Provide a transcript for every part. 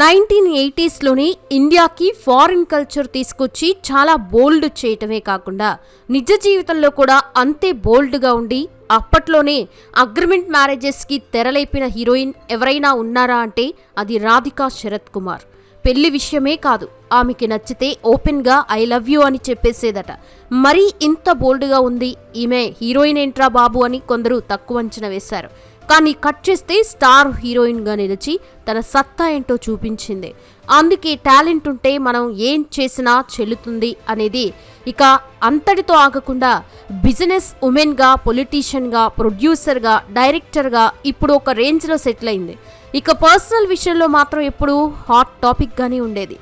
Nineteen ఎయిటీస్లోనే ఇండియాకి foreign culture తీసుకొచ్చి చాలా బోల్డ్ చేయటమే కాకుండా నిజ జీవితంలో కూడా అంతే బోల్డ్గా ఉండి అప్పట్లోనే అగ్రిమెంట్ మ్యారేజెస్కి తెరలేపిన హీరోయిన్ ఎవరైనా ఉన్నారా అంటే అది రాధికా శరత్ కుమార్. పెళ్ళి విషయమే కాదు. ఆమెకి నచ్చితే ఓపెన్గా ఐ లవ్ యూ అని చెప్పేసేదట. మరీ ఇంత బోల్డ్గా ఉంది. ఈమె హీరోయిన్ ఏంట్రా బాబు అని కొందరు తక్కువ అంచనా వేశారు. కానీ కట్ చేస్తే స్టార్ హీరోయిన్గా నిలిచి తన సత్తా ఏంటో చూపించింది. అందుకే టాలెంట్ ఉంటే మనం ఏం చేసినా చెల్లుతుంది అనేది ఇక అంతటితో ఆగకుండా బిజినెస్ ఉమెన్గా పొలిటీషియన్గా ప్రొడ్యూసర్గా డైరెక్టర్గా ఇప్పుడు ఒక రేంజ్లో సెటిల్ అయింది. ఇక పర్సనల్ విషయంలో మాత్రం ఎప్పుడూ హాట్ టాపిక్గానే ఉండేది.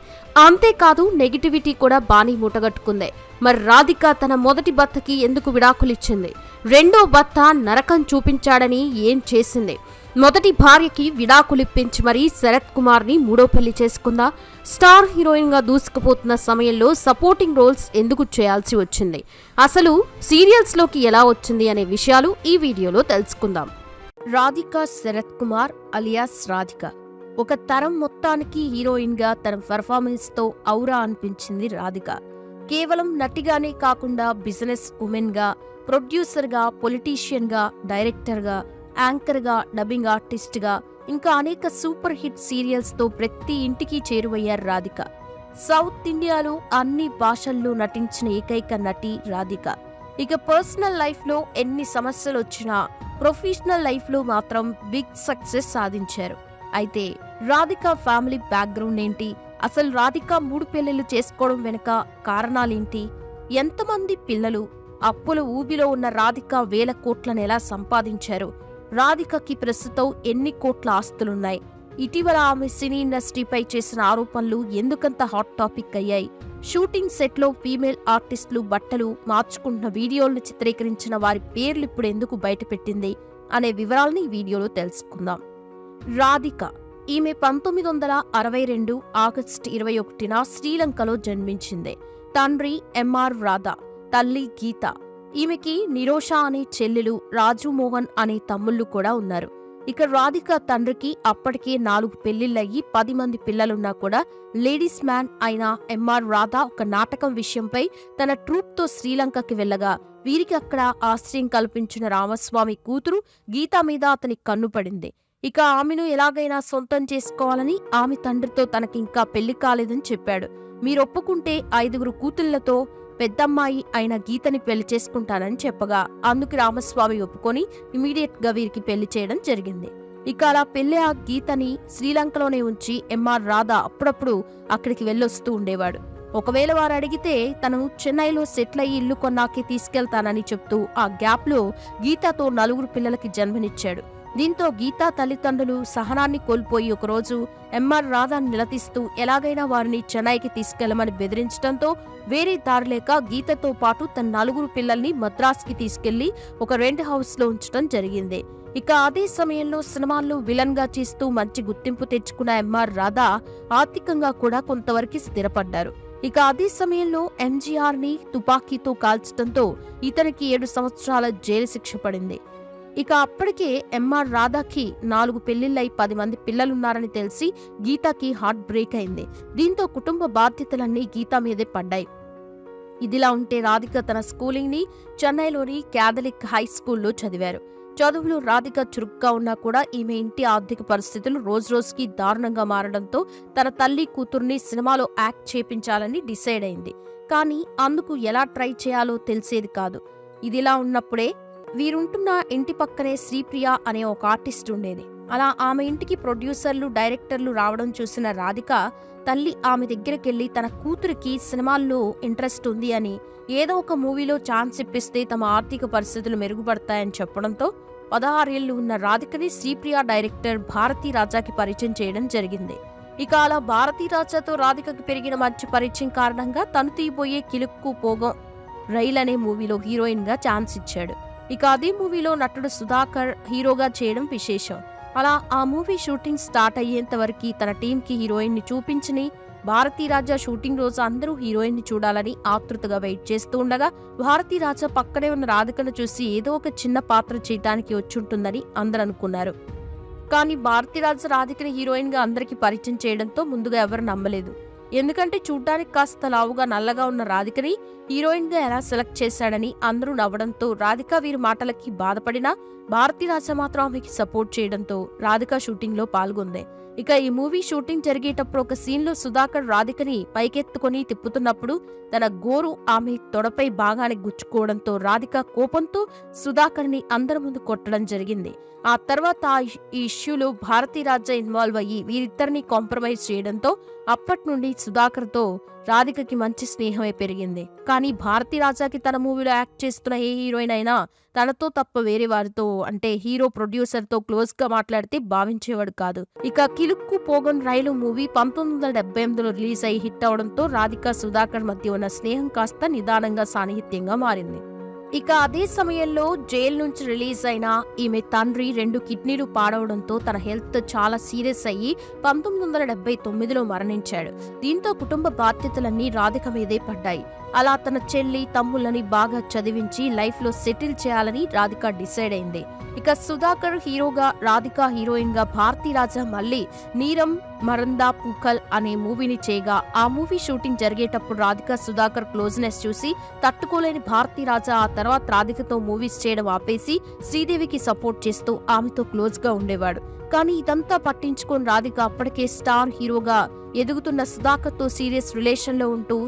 అంతేకాదు నెగిటివిటీ కూడా బాణీ మూటగట్టుకుంది. మరి రాధిక తన మొదటి భర్తకి ఎందుకు విడాకులిచ్చింది? రెండో భర్త నరకం చూపించాడని ఏం చేసింది? మొదటి భార్యకి విడాకులిప్పించి మరీ శరత్ కుమార్ని మూడో పెళ్ళి చేసుకుందా? స్టార్ హీరోయిన్గా దూసుకుపోతున్న సమయంలో సపోర్టింగ్ రోల్స్ ఎందుకు చేయాల్సి వచ్చింది? అసలు సీరియల్స్లోకి ఎలా వచ్చింది అనే విషయాలు ఈ వీడియోలో తెలుసుకుందాం. రాధిక శరత్ కుమార్ అలియాస్ రాధిక. ఒక తరం మొత్తానికి హీరోయిన్గా తన పెర్ఫార్మెన్స్తో ఔరా అనిపించింది రాధిక. కేవలం నటిగానే కాకుండా బిజినెస్ ఉమెన్గా ప్రొడ్యూసర్గా పొలిటీషియన్గా డైరెక్టర్గా యాంకర్గా డబ్బింగ్ ఆర్టిస్ట్గా ఇంకా అనేక సూపర్ హిట్ సీరియల్స్తో ప్రతి ఇంటికి చేరువయ్యారు రాధిక. సౌత్ ఇండియాలో అన్ని భాషల్లో నటించిన ఏకైక నటి రాధిక. ఇక పర్సనల్ లైఫ్లో ఎన్ని సమస్యలు వచ్చినా ప్రొఫెషనల్ లైఫ్లో మాత్రం బిగ్ సక్సెస్ సాధించారు. అయితే రాధిక ఫ్యామిలీ బ్యాక్గ్రౌండ్ ఏంటి? అసలు రాధిక మూడు పెళ్ళిళ్ళు చేసుకోవడం వెనుక కారణాలేంటి? ఎంతమంది పిల్లలు అప్పుల ఊబిలో ఉన్న రాధిక వేల కోట్లను ఎలా సంపాదించారు? రాధికకి ప్రస్తుతం ఎన్ని కోట్ల ఆస్తులున్నాయి? ఇటీవల ఆమె సినీ ఇండస్ట్రీపై చేసిన ఆరోపణలు ఎందుకంత హాట్ టాపిక్ అయ్యాయి? షూటింగ్ సెట్లో ఫీమేల్ ఆర్టిస్టులు బట్టలు మార్చుకుంటున్న వీడియోలను చిత్రీకరించిన వారి పేర్లు ఇప్పుడు ఎందుకు బయటపెట్టింది అనే వివరాలని వీడియోలో తెలుసుకుందాం. రాధిక ఈమె పంతొమ్మిది వందల అరవై రెండు ఆగస్టు ఇరవై ఒకటిన శ్రీలంకలో జన్మించింది. తండ్రి ఎంఆర్ రాధా తల్లి గీత. ఈమెకి నిరోష అనే చెల్లెలు రాజు మోహన్ అనే తమ్ముళ్ళు కూడా ఉన్నారు. ఇక రాధిక తండ్రికి అప్పటికే నాలుగు పెళ్ళిళ్ళయ్యి పది మంది పిల్లలున్నా కూడా లేడీస్ మ్యాన్ అయిన ఎంఆర్ రాధా ఒక నాటకం విషయంపై తన ట్రూప్తో శ్రీలంకకి వెళ్ళగా వీరికి అక్కడ ఆశ్రయం కల్పించిన రామస్వామి కూతురు గీత మీద అతని కన్ను పడింది. ఇక ఆమెను ఎలాగైనా సొంతం చేసుకోవాలని ఆమె తండ్రితో తనకింకా పెళ్ళి కాలేదని చెప్పాడు. మీరు ఒప్పుకుంటే ఐదుగురు కూతుళ్ళతో పెద్దమ్మాయి అయిన గీతని పెళ్ళి చేసుకుంటానని చెప్పగా అందుకు రామస్వామి ఒప్పుకొని ఇమీడియట్గా వీరికి పెళ్ళి చేయడం జరిగింది. ఇక అలా పెళ్ళి ఆ గీతని శ్రీలంకలోనే ఉంచి ఎంఆర్ రాధా అప్పుడప్పుడు అక్కడికి వెళ్ళొస్తూ ఉండేవాడు. ఒకవేళ వారు అడిగితే తను చెన్నైలో సెటిల్ అయ్యి ఇల్లు కొన్నాకే తీసుకెళ్తానని చెప్తూ ఆ గ్యాప్లో గీతతో నలుగురు పిల్లలకి జన్మనిచ్చాడు. దీంతో గీతా తల్లిదండ్రులు సహనాన్ని కోల్పోయి ఒకరోజు ఎంఆర్ రాధాని నిలదీస్తూ ఎలాగైనా వారిని చెన్నైకి తీసుకెళ్ళమని బెదిరించడంతో వేరే దారిలేక గీతతో పాటు తన నలుగురు పిల్లల్ని మద్రాస్కి తీసుకెళ్ళి ఒక రెంట్ హౌస్లో ఉంచడం జరిగింది. ఇక అదే సమయంలో సినిమాల్లో విలన్గా చేస్తూ మంచి గుర్తింపు తెచ్చుకున్న ఎంఆర్ రాధా ఆర్థికంగా కూడా కొంతవరకు స్థిరపడ్డారు. ఇక అదే సమయంలో ఎంజీఆర్ని తుపాకీతో కాల్చడంతో ఇతనికి ఏడు సంవత్సరాల జైలు శిక్ష పడింది. ఇక అప్పటికే ఎంఆర్ రాధాకి నాలుగు పెళ్ళిళ్ళై పది మంది పిల్లలున్నారని తెలిసి గీతాకి హార్ట్ బ్రేక్ అయింది. దీంతో కుటుంబ బాధ్యతలన్నీ గీతా మీదే పడ్డాయి. ఇదిలా ఉంటే రాధిక తన స్కూలింగ్ని చెన్నైలోని క్యాథలిక్ హై స్కూల్లో చదివారు. చదువులు రాధిక చురుగ్గా ఉన్నా కూడా ఈమె ఇంటి ఆర్థిక పరిస్థితులు రోజురోజుకి దారుణంగా మారడంతో తన తల్లి కూతుర్ని సినిమాలో యాక్ట్ చేపించాలని డిసైడ్ అయింది. కానీ అందుకు ఎలా ట్రై చేయాలో తెలిసేది కాదు. ఇదిలా ఉన్నప్పుడే వీరుంటున్న ఇంటి పక్కనే శ్రీప్రియ అనే ఒక ఆర్టిస్ట్ ఉండేది. అలా ఆమె ఇంటికి ప్రొడ్యూసర్లు డైరెక్టర్లు రావడం చూసిన రాధిక తల్లి ఆమె దగ్గరికెళ్ళి తన కూతురికి సినిమాల్లో ఇంట్రెస్ట్ ఉంది అని ఏదో ఒక మూవీలో ఛాన్స్ ఇప్పిస్తే తమ ఆర్థిక పరిస్థితులు మెరుగుపడతాయని చెప్పడంతో పదహారేళ్ళు ఉన్న రాధికని శ్రీప్రియ డైరెక్టర్ భారతీ రాజాకి పరిచయం చేయడం జరిగింది. ఇక అలా భారతీ రాజాతో రాధికకు పెరిగిన మంచి పరిచయం కారణంగా తను తీయబోయే కిలుక్కు పోగం రైల్ అనే మూవీలో హీరోయిన్గా ఛాన్స్ ఇచ్చాడు. ఇక అదే మూవీలో నటుడు సుధాకర్ హీరోగా చేయడం విశేషం. అలా ఆ మూవీ షూటింగ్ స్టార్ట్ అయ్యేంత వరకు తన టీంకి హీరోయిన్ని చూపించని భారతీ రాజా షూటింగ్ రోజు అందరూ హీరోయిన్ని చూడాలని ఆతృతగా వెయిట్ చేస్తూ ఉండగా భారతీ రాజా పక్కనే ఉన్న రాధికను చూసి ఏదో ఒక చిన్న పాత్ర చేయటానికి వచ్చుంటుందని అందరూ అనుకున్నారు. కానీ భారతీరాజు రాధికని హీరోయిన్గా అందరికి పరిచయం చేయడంతో ముందుగా ఎవరు నమ్మలేదు. ఎందుకంటే చూడ్డానికి కాస్త లావుగా నల్లగా ఉన్న రాధికని హీరోయిన్గా ఎలా సెలెక్ట్ చేశాడని అందరూ నవ్వడంతో రాధిక వీరి మాటలకి బాధపడినా భారతీరాజ మాత్రం ఆమెకి సపోర్ట్ చేయడంతో రాధిక షూటింగ్లో పాల్గొంది. ఇక ఈ మూవీ షూటింగ్ జరిగేటప్పుడు ఒక సీన్లో సుధాకర్ రాధికని పైకెత్తుకొని తిప్పుతున్నప్పుడు తన గోరు ఆమె తొడపై భాగానికి గుచ్చుకోవడంతో రాధిక కోపంతో సుధాకర్ని అందరి ముందు కొట్టడం జరిగింది. ఆ తర్వాత ఆ ఈ ఇష్యూలో భారతీరాజ ఇన్వాల్వ్ అయ్యి వీరిద్దరిని కాంప్రమైజ్ చేయడంతో అప్పటి నుండి సుధాకర్తో రాధికకి మంచి స్నేహమే పెరిగింది. కానీ భారతీ రాజాకి తన మూవీలో యాక్ట్ చేస్తున్న ఏ హీరోయిన్ అయినా తనతో తప్ప వేరే వారితో అంటే హీరో ప్రొడ్యూసర్తో క్లోజ్గా మాట్లాడితే భావించేవాడు కాదు. ఇక కిలుక్కు పోగన్ రైలు మూవీ పంతొమ్మిది వందల డెబ్బై ఎనిమిదిలో రిలీజ్ అయి హిట్ అవడంతో రాధిక సుధాకర్ మధ్య ఉన్న స్నేహం కాస్త నిదానంగా సాన్నిహిత్యంగా మారింది. ఇక అదే సమయంలో జైలు నుంచి రిలీజ్ అయిన ఈమె తండ్రి రెండు కిడ్నీలు పాడవడంతో తన హెల్త్ చాలా సీరియస్ అయ్యి పంతొమ్మిది వందల డెబ్బై తొమ్మిదిలో మరణించాడు. దీంతో కుటుంబ బాధ్యతలన్నీ రాధిక మీదే పడ్డాయి. అలా తన చెల్లి తమ్ముళ్ళని బాగా చదివించి లైఫ్లో సెటిల్ చేయాలని రాధిక డిసైడ్ అయింది. ఇక సుధాకర్ హీరోగా రాధిక హీరోయిన్గా భారతీ రాజా మళ్ళీ నీరం మరందా పూకల్ అనే మూవీని చేయగా ఆ మూవీ షూటింగ్ జరిగేటప్పుడు రాధిక సుధాకర్ క్లోజ్నెస్ చూసి తట్టుకోలేని భారతీ రాజా ఆ తర్వాత రాధికతో మూవీస్ చేయడం ఆపేసి శ్రీదేవికి సపోర్ట్ చేస్తూ ఆమెతో క్లోజ్గా ఉండేవాడు. కానీ ఇదంతా పట్టించుకొని రాధిక అప్పటికే స్టార్ హీరోగా ఎదుగుతున్న సుధాకర్తో సీరియస్ రిలేషన్లో ఉంటూ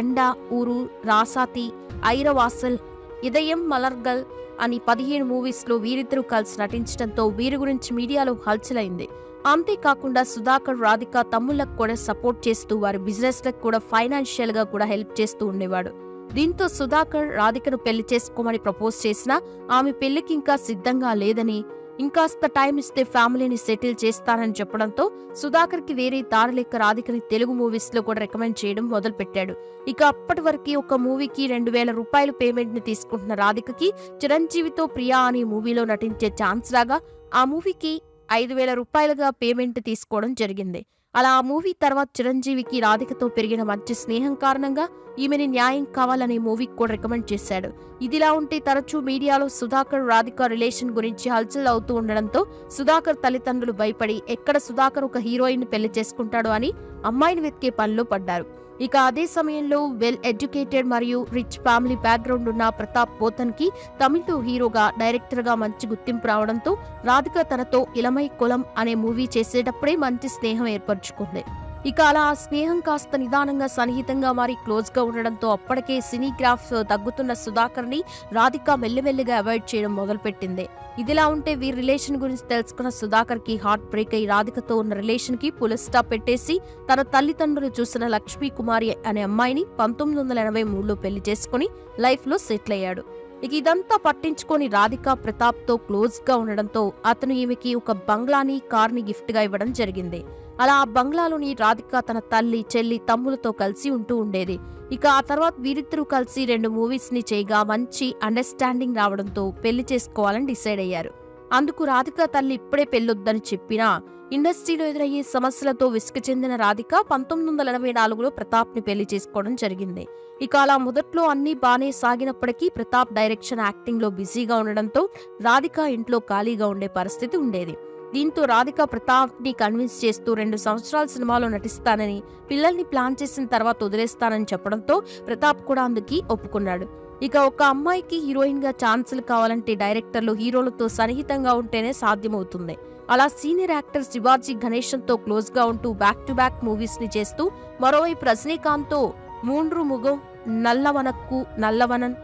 ఎండ ఊరు రాసాతి ఐరవాసల్ ఇదయం మలర్గల్ అని పదిహేను మూవీస్లో వీరిద్దరూ కలిసి నటించడంతో వీరి గురించి మీడియాలో హల్చలైంది అంతేకాకుండా సుధాకర్ రాధిక తమ్ముళ్ళకు కూడా సపోర్ట్ చేస్తూ వారి బిజినెస్లకు కూడా ఫైనాన్షియల్గా కూడా హెల్ప్ చేస్తూ ఉండేవాడు. దీంతో సుధాకర్ రాధికను పెళ్ళి చేసుకోమని ప్రపోజ్ చేసినా ఆమె పెళ్ళికి ఇంకా సిద్ధంగా లేదని ఇంకాస్త టైం ఇస్తే ఫ్యామిలీని సెటిల్ చేస్తానని చెప్పడంతో సుధాకర్కి వేరే దారి రాధికని తెలుగు మూవీస్లో కూడా రికమెండ్ చేయడం మొదలుపెట్టాడు. ఇక అప్పటి వరకు ఒక మూవీకి రెండు వేల రూపాయలు పేమెంట్ని తీసుకుంటున్న రాధికకి చిరంజీవితో ప్రియా అనే మూవీలో నటించే ఛాన్స్ రాగా ఆ మూవీకి ఐదు వేల రూపాయలుగా పేమెంట్ తీసుకోవడం జరిగింది. అలా ఆ మూవీ తర్వాత చిరంజీవికి రాధికతో పెరిగిన మంచి స్నేహం కారణంగా ఈమెని న్యాయం కావాలనే మూవీకి కూడా రికమెండ్ చేశాడు. ఇదిలా ఉంటే తరచూ మీడియాలో సుధాకర్ రాధిక రిలేషన్ గురించి హల్చల్ అవుతూ ఉండడంతో సుధాకర్ తల్లిదండ్రులు భయపడి ఎక్కడ సుధాకర్ ఒక హీరోయిన్ పెళ్ళి చేసుకుంటాడో అని అమ్మాయిని వెతికే పనిలో పడ్డారు. ఇక అదే సమయంలో వెల్ ఎడ్యుకేటెడ్ మరియు రిచ్ ఫ్యామిలీ బ్యాక్గ్రౌండ్ ఉన్న ప్రతాప్ పోతన్కి తమిళ హీరోగా డైరెక్టర్గా మంచి గుర్తింపు రావడంతో రాధిక తనతో ఇలమై కులం అనే మూవీ చేసేటప్పుడే మంచి స్నేహం ఏర్పరచుకుంది. ఇక అలా ఆ స్నేహం కాస్త నిదానంగా సన్నిహితంగా మారి క్లోజ్గా ఉండడంతో అప్పటికే సినీ గ్రాఫ్ తగ్గుతున్న సుధాకర్ని రాధిక మెల్లిమెల్లిగా అవాయిడ్ చేయడం మొదలుపెట్టింది. ఇదిలా ఉంటే వీరి రిలేషన్ గురించి తెలుసుకున్న సుధాకర్కి హార్ట్ బ్రేక్ అయి రాధికతో ఉన్న రిలేషన్కి స్టాప్ పెట్టేసి తన తల్లిదండ్రులు చూసిన లక్ష్మీ కుమారి అనే అమ్మాయిని పంతొమ్మిది వందల ఎనభై మూడులో పెళ్ళి చేసుకుని లైఫ్లో సెటిల్ అయ్యాడు. ఇక ఇదంతా పట్టించుకొని రాధిక ప్రతాప్తో క్లోజ్గా ఉండడంతో అతను ఈమెకి ఒక బంగ్లాని కార్ని గిఫ్ట్గా ఇవ్వడం జరిగింది. అలా ఆ బంగ్లాలోని రాధిక తన తల్లి చెల్లి తమ్ములతో కలిసి ఉంటూ ఉండేది. ఇక ఆ తర్వాత వీరిద్దరూ కలిసి రెండు మూవీస్ని చేయగా మంచి అండర్స్టాండింగ్ రావడంతో పెళ్ళి చేసుకోవాలని డిసైడ్ అయ్యారు. అందుకు రాధిక తల్లి ఇప్పుడే పెళ్ళొద్దని చెప్పినా ఇండస్ట్రీలో ఎదురయ్యే సమస్యలతో విసుగు చెందిన రాధిక పంతొమ్మిది వందల ఎనభై నాలుగులో ప్రతాప్ని పెళ్ళి చేసుకోవడం జరిగింది. ఇక అలా మొదట్లో అన్ని బానే సాగినప్పటికీ ప్రతాప్ డైరెక్షన్ యాక్టింగ్లో బిజీగా ఉండడంతో రాధిక ఇంట్లో ఖాళీగా ఉండే పరిస్థితి ఉండేది. దీంతో రాధిక ప్రతాప్ని కన్విన్స్ చేస్తూ రెండు సంవత్సరాల సినిమాలో నటిస్తానని పిల్లల్ని ప్లాన్ చేసిన తర్వాత వదిలేస్తానని చెప్పడంతో ప్రతాప్ కూడా అందుకి ఒప్పుకున్నాడు. ఇక ఒక అమ్మాయికి హీరోయిన్గా ఛాన్సులు కావాలంటే డైరెక్టర్లు హీరోలతో సన్నిహితంగా ఉంటేనే సాధ్యమవుతుంది. అలా సీనియర్ యాక్టర్ శివాజీ గణేశన్తో క్లోజ్గా ఉంటూ బ్యాక్ టు బ్యాక్ మూవీస్ని చేస్తూ మరోవైపు రజనీకాంత్తో మూండ్రు ముగం నల్లవనక్కు నల్లవనన్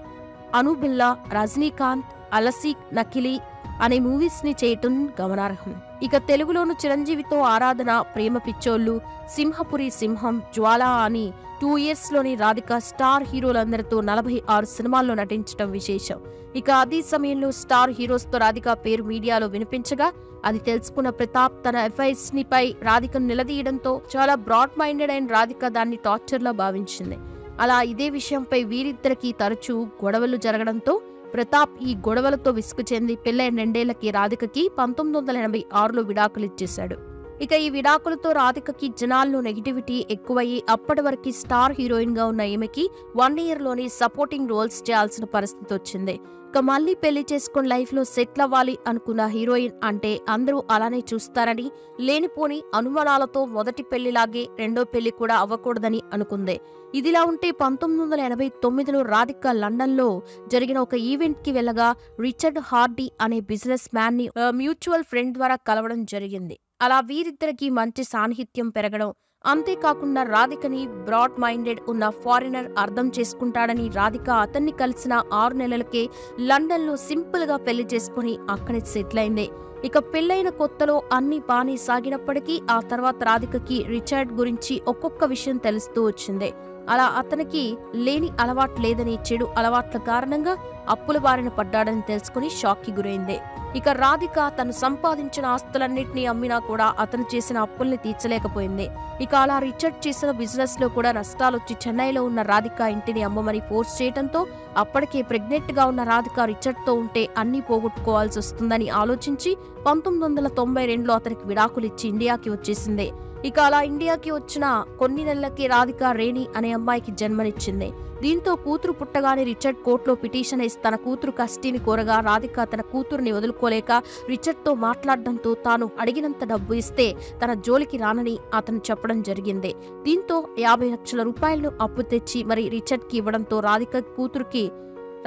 అనుబిల్లా రజనీకాంత్ అలసి నకిలీ అనే మూవీస్ని చేయటం గమనార్హం. ఇక తెలుగులోను చిరంజీవితో ఆరాధన ప్రేమ పిచ్చోళ్ళు సింహపురి సింహం జ్వాల అని టూ ఇయర్స్లోని రాధిక స్టార్ హీరోలందరితో నలభై ఆరు సినిమాల్లో నటించడం విశేషం. ఇక అదే సమయంలో స్టార్ హీరోస్తో రాధిక పేరు మీడియాలో వినిపించగా అది తెలుసుకున్న ప్రతాప్ తన ఎఫ్ఐఎస్ నిపై రాధికను నిలదీయడంతో చాలా బ్రాడ్ మైండెడ్ అయిన రాధిక దాన్ని టార్చర్ లా భావించింది. అలా ఇదే విషయంపై వీరిద్దరికి తరచూ గొడవలు జరగడంతో ప్రతాప్ ఈ గొడవలతో విసుగు చెంది పెళ్ళైన రెండేళ్ళకి రాధికకి పంతొమ్మిది వందల ఎనభై ఆరులో విడాకులిచ్చేశాడు ఇక ఈ విడాకులతో రాధికకి జనాల్లో నెగిటివిటీ ఎక్కువయ్యి అప్పటి వరకు స్టార్ హీరోయిన్గా ఉన్న ఈమెకి వన్ ఇయర్లోని సపోర్టింగ్ రోల్స్ చేయాల్సిన పరిస్థితి వచ్చింది. ఇక మళ్ళీ పెళ్ళి చేసుకుని లైఫ్లో సెటిల్ అవ్వాలి అనుకున్న హీరోయిన్ అంటే అందరూ అలానే చూస్తారని లేనిపోని అనుమానాలతో మొదటి పెళ్ళిలాగే రెండో పెళ్ళి కూడా అవ్వకూడదని అనుకుంది. ఇదిలా ఉంటే పంతొమ్మిది వందల ఎనభై తొమ్మిదిలో రాధిక లండన్లో జరిగిన ఒక ఈవెంట్కి వెళ్ళగా రిచర్డ్ హార్డీ అనే బిజినెస్ మ్యాన్ని మ్యూచువల్ ఫ్రెండ్ ద్వారా కలవడం జరిగింది. అలా వీరిద్దరికి మంచి సాన్నిహిత్యం పెరగడం. అంతేకాకుండా రాధికని బ్రాడ్ మైండెడ్ ఉన్న ఫారినర్ అర్థం చేసుకుంటాడని రాధిక అతన్ని కలిసిన ఆరు నెలలకే లండన్లో సింపుల్గా పెళ్ళి చేసుకుని అక్కడే సెటిల్ అయింది ఇక పెళ్ళైన కొత్తలో అన్ని బానే సాగినప్పటికీ ఆ తర్వాత రాధికకి రిచర్డ్ గురించి ఒక్కొక్క విషయం తెలుస్తూ వచ్చింది. అలా అతనికి లేని అలవాటు లేదని చెడు అలవాట్ల కారణంగా అప్పుల బారిన పడ్డాడని తెలుసుకుని షాక్కి గురైంది. ఇక రాధిక తను సంపాదించిన ఆస్తులన్నింటినీ అమ్మినా కూడా అతను చేసిన అప్పుల్ని తీర్చలేకపోయింది. ఇక అలా రిచర్డ్ చేసిన బిజినెస్లో కూడా నష్టాలొచ్చి చెన్నైలో ఉన్న రాధిక ఇంటిని అమ్మమని ఫోర్స్ చేయడంతో అప్పటికే ప్రెగ్నెంట్గా ఉన్న రాధిక రిచర్డ్తో ఉంటే అన్ని పోగొట్టుకోవాల్సి వస్తుందని ఆలోచించి పంతొమ్మిది వందల తొంభై రెండులో అతనికి విడాకులిచ్చి ఇండియాకి వచ్చేసింది. ఇక అలా ఇండియాకి వచ్చిన కొన్ని నెలలకి రాధిక రేణి అనే అమ్మాయికి జన్మనిచ్చింది. దీంతో కూతురు పుట్టగానే రిచర్డ్ కోర్టులో పిటిషన్ వేసి తన కూతురు కస్టీని కోరగా రాధిక తన కూతురుని వదులుకోలేక రిచర్డ్తో మాట్లాడడంతో తాను అడిగినంత డబ్బు ఇస్తే తన జోలికి రానని అతను చెప్పడం జరిగింది. దీంతో యాభై లక్షల రూపాయలను అప్పు తెచ్చి మరి రిచర్డ్కి ఇవ్వడంతో రాధిక కూతురుకి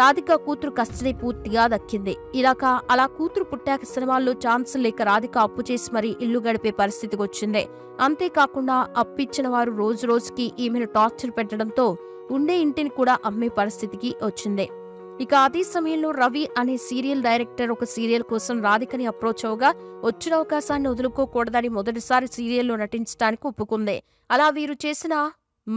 రాధిక కూతురు కస్టడీ పూర్తిగా దక్కింది. ఇలాక అలా కూతురు పుట్టాక సినిమాల్లో ఛాన్స్ లేక రాధిక అప్పు చేసి మరీ ఇల్లు గడిపే పరిస్థితికి వచ్చింది. అంతేకాకుండా అప్పిచ్చిన వారు రోజు రోజుకి ఈమెను టార్చర్ పెట్టడంతో ఉండే ఇంటిని కూడా అమ్మే పరిస్థితికి వచ్చింది. ఇక అదే సమయంలో రవి అనే సీరియల్ డైరెక్టర్ ఒక సీరియల్ కోసం రాధికని అప్రోచ్ అవగా వచ్చిన అవకాశాన్ని వదులుకోకూడదని మొదటిసారి సీరియల్లో నటించడానికి ఒప్పుకుంది. అలా వీరు చేసిన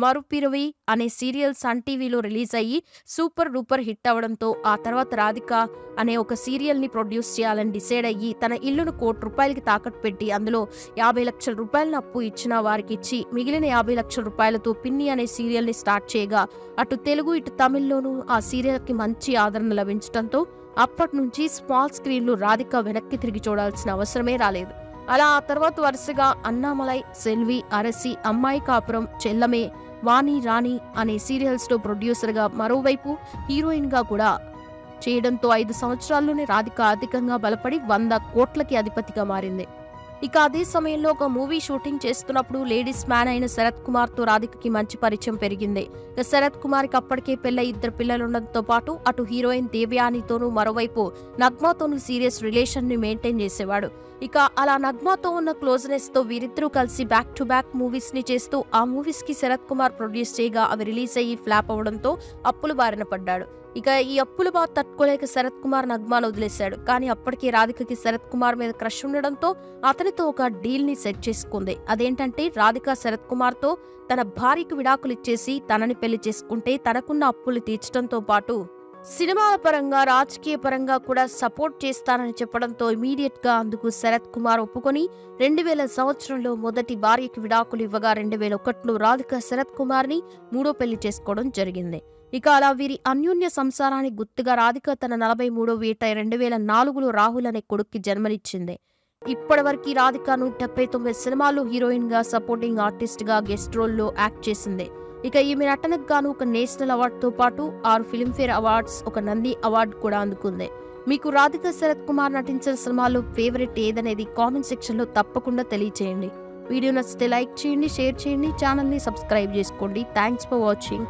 మరుపిరవి అనే సీరియల్ సన్ టీవీలో రిలీజ్ అయ్యి సూపర్ డూపర్ హిట్ అవడంతో ఆ తర్వాత రాధిక అనే ఒక సీరియల్ని ప్రొడ్యూస్ చేయాలని డిసైడ్ అయ్యి తన ఇల్లును కోటి రూపాయలకి తాకట్టు పెట్టి అందులో యాభై లక్షల రూపాయలను అప్పు ఇచ్చిన వారికి ఇచ్చి మిగిలిన యాభై లక్షల రూపాయలతో పిన్ని అనే సీరియల్ని స్టార్ట్ చేయగా అటు తెలుగు ఇటు తమిళ్ళోనూ ఆ సీరియల్కి మంచి ఆదరణ లభించడంతో అప్పటి నుంచి స్మాల్ స్క్రీన్లు రాధిక వెనక్కి తిరిగి చూడాల్సిన అవసరమే రాలేదు. అలా ఆ తర్వాత వరుసగా అన్నామలై సెల్వి అరసి అమ్మాయి కాపురం చెల్లమే వాణి రాణి అనే సీరియల్స్లో ప్రొడ్యూసర్గా మరోవైపు హీరోయిన్గా కూడా చేయడంతో ఐదు సంవత్సరాల్లోనే రాధిక ఆర్థికంగా బలపడి వంద కోట్లకి అధిపతిగా మారింది. ఇక అదే సమయంలో ఒక మూవీ షూటింగ్ చేస్తున్నప్పుడు లేడీస్ మ్యాన్ అయిన శరత్ కుమార్తో రాధికకి మంచి పరిచయం పెరిగింది. ఇక శరత్ కుమార్కి అప్పటికే పెళ్ళ ఇద్దరు పిల్లలుండడంతో పాటు అటు హీరోయిన్ దేవ్యానితోనూ మరోవైపు నగ్మాతోనూ సీరియస్ రిలేషన్ని మెయింటైన్ చేసేవాడు. ఇక అలా నగ్మాతో ఉన్న క్లోజ్నెస్తో వీరిద్దరూ కలిసి బ్యాక్ టు బ్యాక్ మూవీస్ని చేస్తూ ఆ మూవీస్కి శరత్ కుమార్ ప్రొడ్యూస్ చేయగా అవి రిలీజ్ అయ్యి ఫ్లాప్ అవడంతో అప్పులు బారిన పడ్డాడు. ఇక ఈ అప్పుల బాధ తట్టుకోలేక శరత్ కుమార్ నగ్మాను వదిలేశాడు. కానీ అప్పటికే రాధికకి శరత్ కుమార్ మీద క్రష్ ఉండడంతో అతనితో ఒక డీల్ని సెట్ చేసుకుంది. అదేంటంటే రాధిక శరత్ కుమార్తో తన భార్యకు విడాకులు ఇచ్చేసి తనని పెళ్ళి చేసుకుంటే తనకున్న అప్పులు తీర్చడంతో పాటు సినిమాల పరంగా రాజకీయ పరంగా కూడా సపోర్ట్ చేస్తానని చెప్పడంతో ఇమీడియట్గా అందుకు శరత్ కుమార్ ఒప్పుకొని రెండు వేల సంవత్సరంలో మొదటి భార్యకి విడాకులు ఇవ్వగా రెండు వేల ఒకటిలో రాధిక శరత్ కుమార్ని మూడో పెళ్ళి చేసుకోవడం జరిగింది. ఇక అలా వీరి అన్యోన్య సంసారానికి గుర్తుగా రాధిక తన నలభై మూడో వీట రెండు వేల నాలుగులో రాహుల్ అనే కొడుక్కి జన్మనిచ్చింది. ఇప్పటివరకు రాధిక నూట డెబ్బై తొమ్మిది సినిమాల్లో హీరోయిన్గా సపోర్టింగ్ ఆర్టిస్ట్గా గెస్ట్ రోల్లో యాక్ట్ చేసింది. ఇక ఈమె నటనకు గాను ఒక నేషనల్ అవార్డుతో పాటు ఆరు ఫిల్మ్ఫేర్ అవార్డ్స్ ఒక నంది అవార్డు కూడా అందుకుంది. మీకు రాధిక శరత్ కుమార్ నటించిన సినిమాలో ఫేవరెట్ ఏదనేది కామెంట్ సెక్షన్లో తప్పకుండా తెలియచేయండి. వీడియో నచ్చితే లైక్ చేయండి షేర్ చేయండి ఛానల్ని సబ్స్క్రైబ్ చేసుకోండి. Thanks for watching.